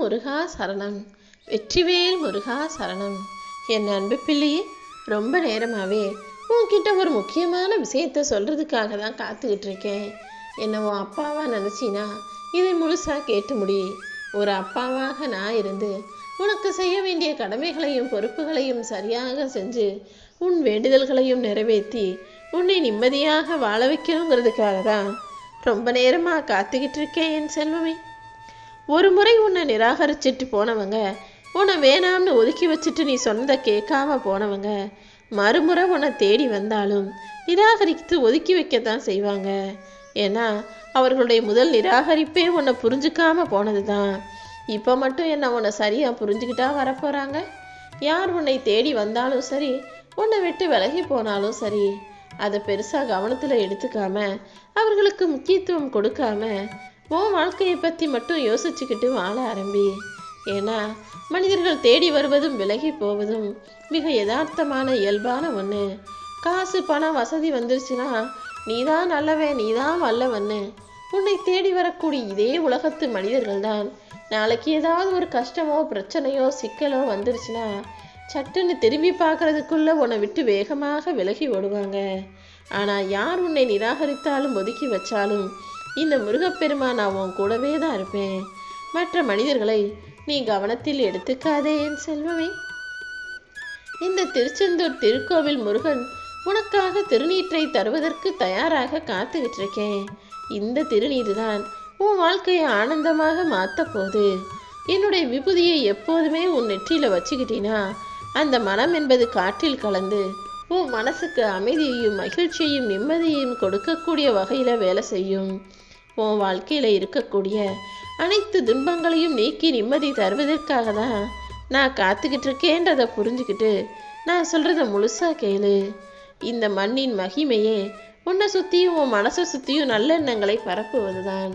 முருகா சரணம். வெற்றிவேல் முருகா சரணம். என் அன்பு பிள்ளையே ரொம்ப நேரமாவே உன்கிட்ட ஒரு முக்கியமான விஷயத்த சொல்றதுக்காக தான் காத்துக்கிட்டு இருக்கேன். என்ன உன் அப்பாவா நினச்சினா இதை முழுசா கேட்டு முடி. ஒரு அப்பாவாக நான் இருந்து உனக்கு செய்ய வேண்டிய கடமைகளையும் பொறுப்புகளையும் சரியாக செஞ்சு உன் வேண்டுதல்களையும் நிறைவேற்றி உன்னை நிம்மதியாக வாழ வைக்கணுங்கிறதுக்காக தான் ரொம்ப நேரமா காத்துக்கிட்டு இருக்கேன் என் செல்வமே. ஒரு முறை உன்னை நிராகரிச்சிட்டு போனவங்க உன்னை வேணாம்னு ஒதுக்கி வச்சுட்டு நீ சொன்னதை கேட்காம போனவங்க மறுமுறை உன்னை தேடி வந்தாலும் நிராகரித்து ஒதுக்கி வைக்கத்தான் செய்வாங்க. ஏன்னா அவர்களுடைய முதல் நிராகரிப்பே உன்னை புரிஞ்சுக்காம போனது தான் இப்போ மட்டும் என்ன உன்னை சரியாக புரிஞ்சுக்கிட்டா வரப்போகிறாங்க யார் உன்னை தேடி வந்தாலும் சரி உன்னை விட்டு விலகி போனாலும் சரி அதை பெருசாக கவனத்தில் எடுத்துக்காம அவர்களுக்கு முக்கியத்துவம் கொடுக்காம உன் வாழ்க்கையை பற்றி மட்டும் யோசிச்சுக்கிட்டு வாழ ஆரம்பி. ஏன்னா மனிதர்கள் தேடி வருவதும் விலகி போவதும் மிக யதார்த்தமான இயல்பான ஒன்று காசு பணம் வசதி வந்துருச்சுன்னா நீதான் நல்லவன் நீதான் வல்லவன்னு உன்னை தேடி வரக்கூடிய இதே உலகத்து மனிதர்கள் தான் நாளைக்கு ஏதாவது ஒரு கஷ்டமோ பிரச்சனையோ சிக்கலோ வந்துருச்சுன்னா சட்டுன்னு திரும்பி பார்க்கறதுக்குள்ள உன்னை விட்டு வேகமாக விலகி ஓடுவாங்க. ஆனால் யார் உன்னை நிராகரித்தாலும் ஒதுக்கி வச்சாலும் இந்த முருகப்பெருமான் நான் உன் கூடவே தான் இருப்பேன். மற்ற மனிதர்களை நீ கவனத்தில் எடுத்துக்காதே என் செல்வமே. இந்த திருச்செந்தூர் திருக்கோவில் முருகன் உனக்காக திருநீற்றை தருவதற்கு தயாராக காத்துக்கிட்டு இருக்கேன் இந்த திருநீர் தான் உன் வாழ்க்கையை ஆனந்தமாக மாத்த போது என்னுடைய விபூதியை எப்போதுமே உன் நெற்றியில வச்சுக்கிட்டீனா அந்த மனம் என்பது காற்றில் கலந்து உன் மனசுக்கு அமைதியையும் மகிழ்ச்சியையும் நிம்மதியையும் கொடுக்கக்கூடிய வகையில வேலை செய்யும். உன் வாழ்க்கையில் இருக்கக்கூடிய அனைத்து துன்பங்களையும் நீக்கி நிம்மதி தருவதற்காக தான் நான் காத்துக்கிட்டு இருக்கேன்றதை புரிஞ்சுக்கிட்டு நான் சொல்கிறத முழுசா கேளு. இந்த மண்ணின் மகிமையே உன்னை சுற்றியும் உன் மனசை சுற்றியும் நல்லெண்ணங்களை பரப்புவதுதான்.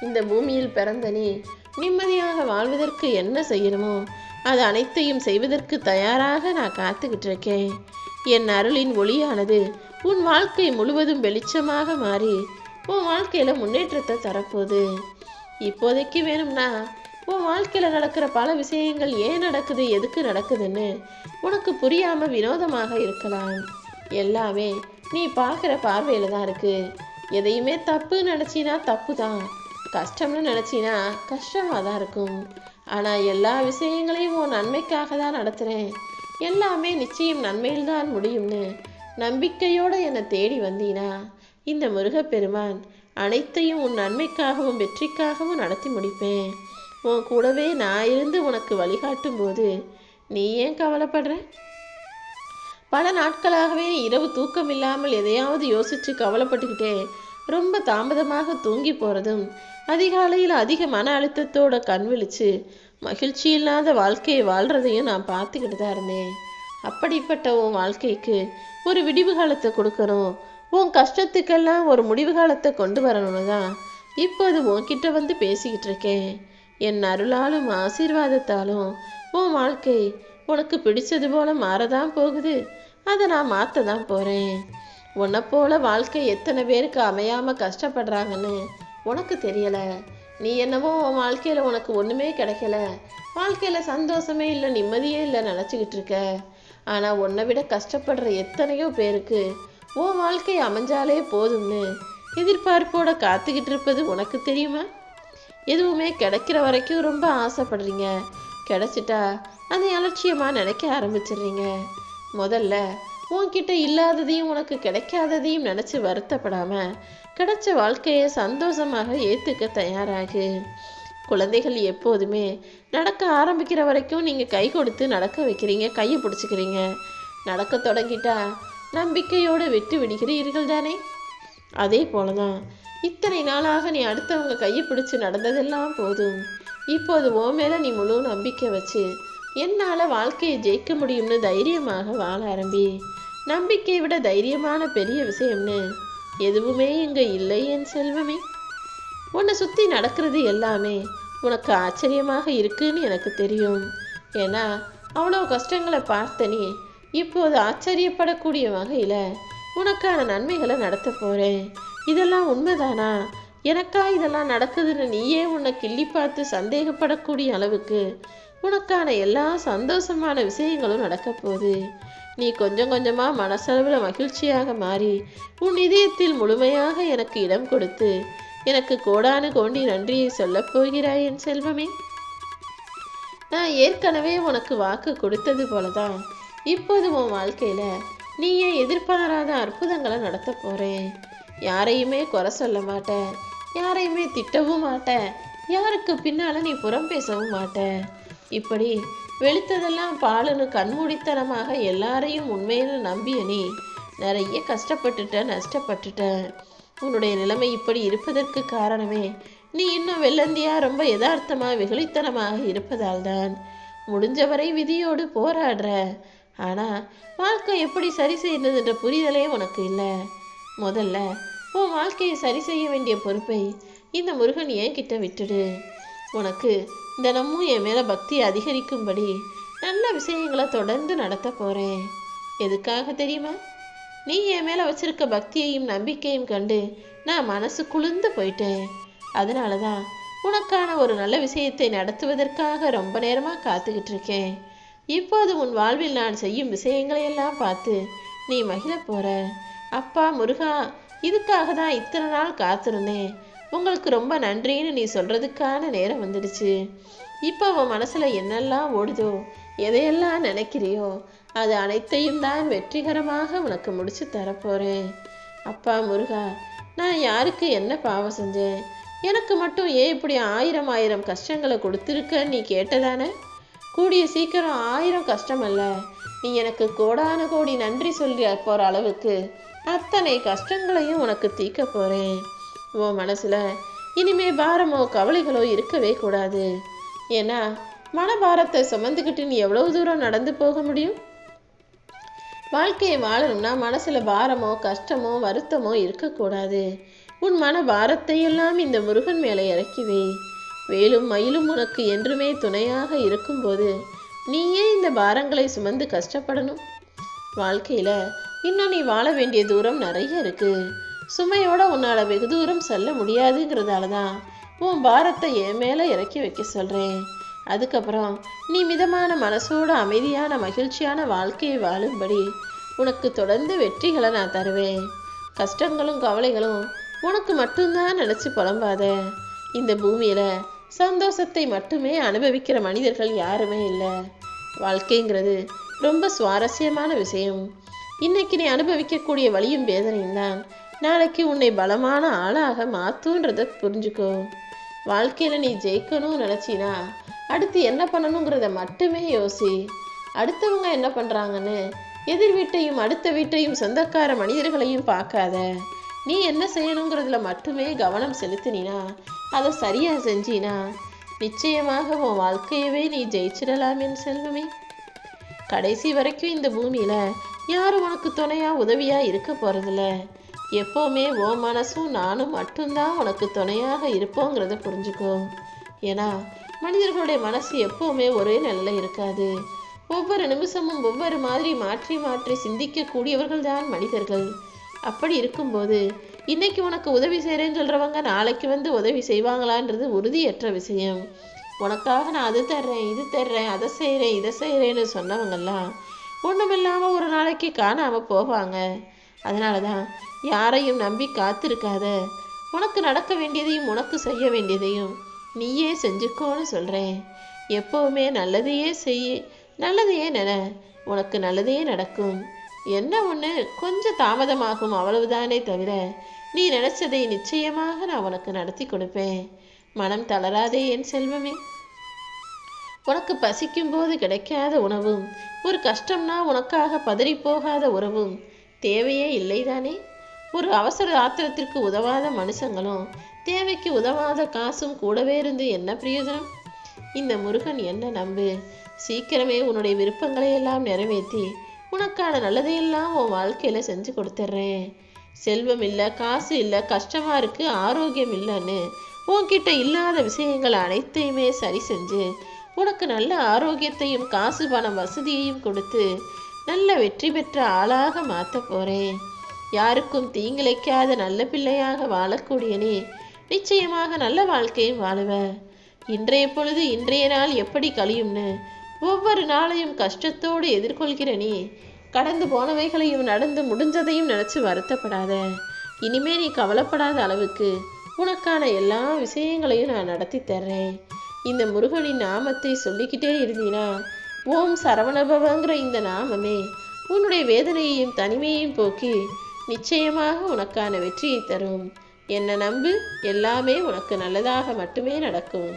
இந்த பூமியில் பிறந்த நீ நிம்மதியாக வாழ்வதற்கு என்ன செய்யணுமோ அது அனைத்தையும் செய்வதற்கு தயாராக நான் காத்துக்கிட்டு இருக்கேன் என் அருளின் ஒளியானது உன் வாழ்க்கை முழுவதும் வெளிச்சமாக மாறி உன் வாழ்க்கையில் முன்னேற்றத்தை தரப்போகுது. இப்போதைக்கு வேணும்னா உன் வாழ்க்கையில் நடக்கிற பல விஷயங்கள் ஏன் நடக்குது எதுக்கு நடக்குதுன்னு உனக்கு புரியாமல் வினோதமாக இருக்கலாம். எல்லாமே நீ பார்க்குற பார்வையில் தான் இருக்கு. எதையுமே தப்பு நினச்சினா தப்பு தான். கஷ்டம்னு நினச்சினா கஷ்டமாக தான் இருக்கும். ஆனால் எல்லா விஷயங்களையும் உன் நன்மைக்காக தான் நடத்துகிறேன் எல்லாமே நிச்சயம் நன்மையில் தான் முடியும்னு நம்பிக்கையோடு என்னை தேடி வந்தீனா இந்த முருகப்பெருமான் அனைத்தையும் உன் நன்மைக்காகவும் வெற்றிக்காகவும் நடத்தி முடிப்பேன். உன் கூடவே நான் இருந்து உனக்கு வழிகாட்டும் போது நீ ஏன் கவலைப்படுற? பல நாட்களாகவே இரவு தூக்கம் இல்லாமல் எதையாவது யோசிச்சு கவலைப்பட்டுக்கிட்டே ரொம்ப தாமதமாக தூங்கி போகிறதும் அதிகாலையில் அதிக மன அழுத்தத்தோட கண் விழிச்சு மகிழ்ச்சி இல்லாத வாழ்க்கையை வாழ்கிறதையும் நான் பார்த்துக்கிட்டு தான் இருந்தேன். அப்படிப்பட்ட உன் வாழ்க்கைக்கு ஒரு விடிவு காலத்தை கொடுக்கணும். உன் கஷ்டத்துக்கெல்லாம் ஒரு முடிவு காலத்தை கொண்டு வரணும்னு தான் இப்போது உன்கிட்ட வந்து பேசிக்கிட்டு இருக்கேன். என் அருளாலும் ஆசீர்வாதத்தாலும் உன் வாழ்க்கை உனக்கு பிடிச்சது போல மாறதான் போகுது. அதை நான் மாற்ற தான் போகிறேன் உன்னை போல வாழ்க்கை எத்தனை பேருக்கு அமையாமல் கஷ்டப்படுறாங்கன்னு உனக்கு தெரியலை. நீ என்னவோ உன் வாழ்க்கையில் உனக்கு ஒன்றுமே கிடைக்கல. வாழ்க்கையில் சந்தோஷமே இல்லை நிம்மதியே இல்லை நினச்சிக்கிட்டு இருக்க. ஆனால் உன்னை விட கஷ்டப்படுற எத்தனையோ பேருக்கு உன் வாழ்க்கை அமைஞ்சாலே போதும்னு எதிர்பார்ப்போட காத்துக்கிட்டு இருப்பது உனக்கு தெரியுமா? எதுவுமே கிடைக்கிற வரைக்கும் ரொம்ப ஆசைப்படுறீங்க. கிடைச்சிட்டா அதை அலட்சியமாக நினைக்க ஆரம்பிச்சிடுறீங்க. முதல்ல உன்கிட்ட இல்லாததையும் உனக்கு கிடைக்காததையும் நினச்சி வருத்தப்படாம கிடைச்ச வாழ்க்கையை சந்தோஷமாக ஏற்றுக்க தயாராகு. குழந்தைகள் எப்போதுமே நடக்க ஆரம்பிக்கிற வரைக்கும் நீங்கள் கை கொடுத்து நடக்க வைக்கிறீங்க கையை பிடிச்சிக்கிறீங்க. நடக்க தொடங்கிட்டா நம்பிக்கையோடு விட்டு விடுகிறீர்கள் தானே? அதே போலதான். இத்தனை நாளாக நீ அடுத்தவங்க கையை பிடிச்சு நடந்ததெல்லாம் போதும். இப்போது ஓ மேல நீ முழு நம்பிக்கை வச்சு என்னால வாழ்க்கையை ஜெயிக்க முடியும்னு தைரியமாக வாழ ஆரம்பி. நம்பிக்கை விட தைரியமான பெரிய விஷயம்னு எதுவுமே இங்க இல்லை என் செல்வமே. உன்னை சுத்தி நடக்கிறது எல்லாமே உனக்கு ஆச்சரியமாக இருக்குன்னு எனக்கு தெரியும். ஏன்னா அவ்வளோ கஷ்டங்களை பார்த்த நீ இப்போது ஆச்சரியப்படக்கூடிய வகையில் உனக்கான நன்மைகளை நடத்த போகிறேன் இதெல்லாம் உண்மைதானா? எனக்கா இதெல்லாம் நடக்குதுன்னு நீயே உன்னை கிள்ளி பார்த்து சந்தேகப்படக்கூடிய அளவுக்கு உனக்கான எல்லா சந்தோஷமான விஷயங்களும் நடக்க போகுது. நீ கொஞ்சம் கொஞ்சமாக மனசளவில் மகிழ்ச்சியாக மாறி உன் இதயத்தில் முழுமையாக எனக்கு இடம் கொடுத்து எனக்கு கோடானு கோண்டி நன்றியை சொல்லப் போகிறாய் என் செல்வமே. நான் ஏற்கனவே உனக்கு வாக்கு கொடுத்தது போலதான். இப்போது உன் வாழ்க்கையில நீயே எதிர்பாராத அற்புதங்களை நடத்த போகிறேன் யாரையுமே குறை சொல்ல மாட்டேன். யாரையுமே திட்டவும் மாட்டேன். யாருக்கு பின்னால் நீ புறம் பேசவும் மாட்ட இப்படி வெளுத்ததெல்லாம் பாலுன்னு கண்மூடித்தனமாக எல்லாரையும் உண்மையில நம்பிய நீ நிறைய கஷ்டப்பட்டுட்ட நஷ்டப்பட்டுட்ட. உன்னுடைய நிலைமை இப்படி இருப்பதற்கு காரணமே நீ இன்னும் வெள்ளந்தியா ரொம்ப யதார்த்தமாக வெகுளித்தனமாக இருப்பதால் தான் முடிஞ்சவரை விதியோடு போராடுற. ஆனால் வாழ்க்கை எப்படி சரி செய்யறதுன்ற புரிதலே உனக்கு இல்லை. முதல்ல உன் வாழ்க்கையை சரி செய்ய வேண்டிய பொறுப்பை இந்த முருகன் என்கிட்ட விட்டுடு. உனக்கு தினமும் என் மேலே பக்தி அதிகரிக்கும்படி நல்ல விஷயங்களை தொடர்ந்து நடத்த போகிறேன் எதுக்காக தெரியுமா? நீ என் மேலே வச்சிருக்க பக்தியையும் நம்பிக்கையும் கண்டு நான் மனசு குளிர்ந்து போயிட்டேன். அதனால தான் உனக்கான ஒரு நல்ல விஷயத்தை நடத்துவதற்காக ரொம்ப நேரமாக காத்துக்கிட்டு இருக்கேன். இப்போது உன் வாழ்வில் நான் செய்யும் விஷயங்களை எல்லாம் பார்த்து நீ மகிழ போற. அப்பா முருகா இதுக்காக தான் இத்தனை நாள் காத்திருந்தேன் உங்களுக்கு ரொம்ப நன்றின்னு நீ சொல்றதுக்கான நேரம் வந்துடுச்சு. இப்போ உன் மனசுல என்னெல்லாம் ஓடுதோ எதையெல்லாம் நினைக்கிறியோ அது அனைத்தையும் தான் வெற்றிகரமாக உனக்கு முடிச்சு தரப்போறேன். அப்பா முருகா நான் யாருக்கு என்ன பாவம் செஞ்சேன்? எனக்கு மட்டும் ஏன் இப்படி ஆயிரம் ஆயிரம் கஷ்டங்களை கொடுத்துருக்க நீ கேட்டதானே? கூடிய சீக்கிரம் ஆயிரம் கஷ்டம் அல்ல நீ எனக்கு கோடான கோடி நன்றி சொல்லி போற அளவுக்கு அத்தனை கஷ்டங்களையும் உனக்கு தீக்க போறேன். உன் மனசுல இனிமே பாரமோ கவலைகளோ இருக்கவே கூடாது. ஏன்னா மனபாரத்தை சுமந்துக்கிட்டு நீ எவ்வளவு தூரம் நடந்து போக முடியும்? வாழ்க்கையை வாழணும்னா மனசுல பாரமோ கஷ்டமோ வருத்தமோ இருக்கக்கூடாது. உன் மன பாரத்தை எல்லாம் இந்த முருகன் மேலே இறக்கி வை. வேலும் மயிலும் உனக்கு என்றுமே துணையாக இருக்கும்போது நீயே இந்த பாரங்களை சுமந்து கஷ்டப்படணும். வாழ்க்கையில இன்னும் நீ வாழ வேண்டிய தூரம் நிறைய இருக்கு. சுமையோட உன்னால வெகு தூரம் செல்ல முடியாதுங்கிறதால தான் உன் பாரத்தை என் மேல இறக்கி வைக்க சொல்றேன். அதுக்கப்புறம் நீ மிதமான மனசோட அமைதியான மகிழ்ச்சியான வாழ்க்கையை வாழும்படி உனக்கு தொடர்ந்து வெற்றிகளை நான் தருவேன். கஷ்டங்களும் கவலைகளும் உனக்கு மட்டும்தான் நினைச்சு புலம்பாத இந்த பூமியில சந்தோஷத்தை மட்டுமே அனுபவிக்கிற மனிதர்கள் யாருமே இல்லை. வாழ்க்கைங்கிறது ரொம்ப சுவாரஸ்யமான விஷயம். இன்னைக்கு நீ அனுபவிக்கக்கூடிய வழியும் வேதனையும் தான். நாளைக்கு உன்னை பலமான ஆளாக மாத்துன்றத புரிஞ்சுக்கோ. வாழ்க்கையில நீ ஜெயிக்கணும்னு நினச்சினா அடுத்து என்ன பண்ணணுங்கிறத மட்டுமே யோசி. அடுத்தவங்க என்ன பண்றாங்கன்னு எதிர் வீட்டையும் அடுத்த வீட்டையும் சொந்தக்கார மனிதர்களையும் பார்க்காத. நீ என்ன செய்யணுங்கிறதுல மட்டுமே கவனம் செலுத்தினா அதை சரியா செஞ்சினா நிச்சயமாக உன் வாழ்க்கையவே நீ ஜெயிச்சிடலாம் என் செல்வமே. கடைசி வரைக்கும் இந்த பூமியில யாரும் உனக்கு துணையா உதவியா இருக்க போறதில்ல? எப்போவுமே ஓ மனசும் நானும் மட்டும்தான் உனக்கு துணையாக இருப்போங்கிறத புரிஞ்சுக்கோ. ஏன்னா மனிதர்களுடைய மனசு எப்போவுமே ஒரே நல்ல இருக்காது. ஒவ்வொரு நிமிஷமும் ஒவ்வொரு மாதிரி மாற்றி மாற்றி சிந்திக்கக்கூடியவர்கள் தான் மனிதர்கள். அப்படி இருக்கும்போது இன்னைக்கு உனக்கு உதவி செய்கிறேன்னு சொல்கிறவங்க நாளைக்கு வந்து உதவி செய்வாங்களான்றது உறுதியற்ற விஷயம். உனக்காக நான் அது தர்றேன் இது தர்றேன் அதை செய்கிறேன் இதை செய்கிறேன்னு சொன்னவங்கெல்லாம் ஒன்றுமில்லாமல் ஒரு நாளைக்கு காணாமல் போவாங்க. அதனால தான் யாரையும் நம்பி காத்திருக்காத. உனக்கு நடக்க வேண்டியதையும் உனக்கு செய்ய வேண்டியதையும் நீயே செஞ்சுக்கோன்னு சொல்கிறேன் எப்போவுமே நல்லதையே செய் நல்லதையே நின. உனக்கு நல்லதே நடக்கும். என்ன ஒண்ணு? கொஞ்சம் தாமதமாகும் அவ்வளவுதானே தவிர நீ நினைச்சதை நிச்சயமாக நான் உனக்கு நடத்தி கொடுப்பேன். மனம் தளராதே என் செல்வமே. உனக்கு பசிக்கும் போது கிடைக்காத உணவும் ஒரு கஷ்டம்னா உனக்காக பதறி போகாத உறவும் தேவையே இல்லைதானே? ஒரு அவசர ஆத்திரத்திற்கு உதவாத மனுஷங்களும் தேவைக்கு உதவாத காசும் கூடவே இருந்து என்ன பிரயோஜனம்? இந்த முருகன் என்ன நம்பு? சீக்கிரமே உன்னுடைய விருப்பங்களை எல்லாம் நிறைவேற்றி உனக்கான நல்லதையெல்லாம் உன் வாழ்க்கையில் செஞ்சு கொடுத்துட்றேன் செல்வம் இல்லை காசு இல்லை கஷ்டமாக இருக்குது ஆரோக்கியம் இல்லைன்னு உன்கிட்ட இல்லாத விஷயங்கள் அனைத்தையுமே சரி செஞ்சு உனக்கு நல்ல ஆரோக்கியத்தையும் காசு பணம் வசதியையும் கொடுத்து நல்ல வெற்றி பெற்ற ஆளாக மாற்ற போகிறேன் யாருக்கும் தீங்கிழைக்காத நல்ல பிள்ளையாக வாழக்கூடிய நீ நிச்சயமாக நல்ல வாழ்க்கையும் வாழுவ. இன்றைய பொழுது இன்றைய நாள் எப்படி கழியும்னு ஒவ்வொரு நாளையும் கஷ்டத்தோடு எதிர்கொள்கிற நீ கடந்து போனவைகளையும் நடந்து முடிஞ்சதையும் நினச்சி வருத்தப்படாத. இனிமே நீ கவலைப்படாத அளவுக்கு உனக்கான எல்லா விஷயங்களையும் நான் நடத்தி தர்றேன். இந்த முருகனின் நாமத்தை சொல்லிக்கிட்டே இருந்தீனா ஓம் சரவணபவங்கிற இந்த நாமமே உன்னுடைய வேதனையையும் தனிமையையும் போக்கி நிச்சயமாக உனக்கான வெற்றியை தரும். என்னை நம்பு எல்லாமே உனக்கு நல்லதாக மட்டுமே நடக்கும்.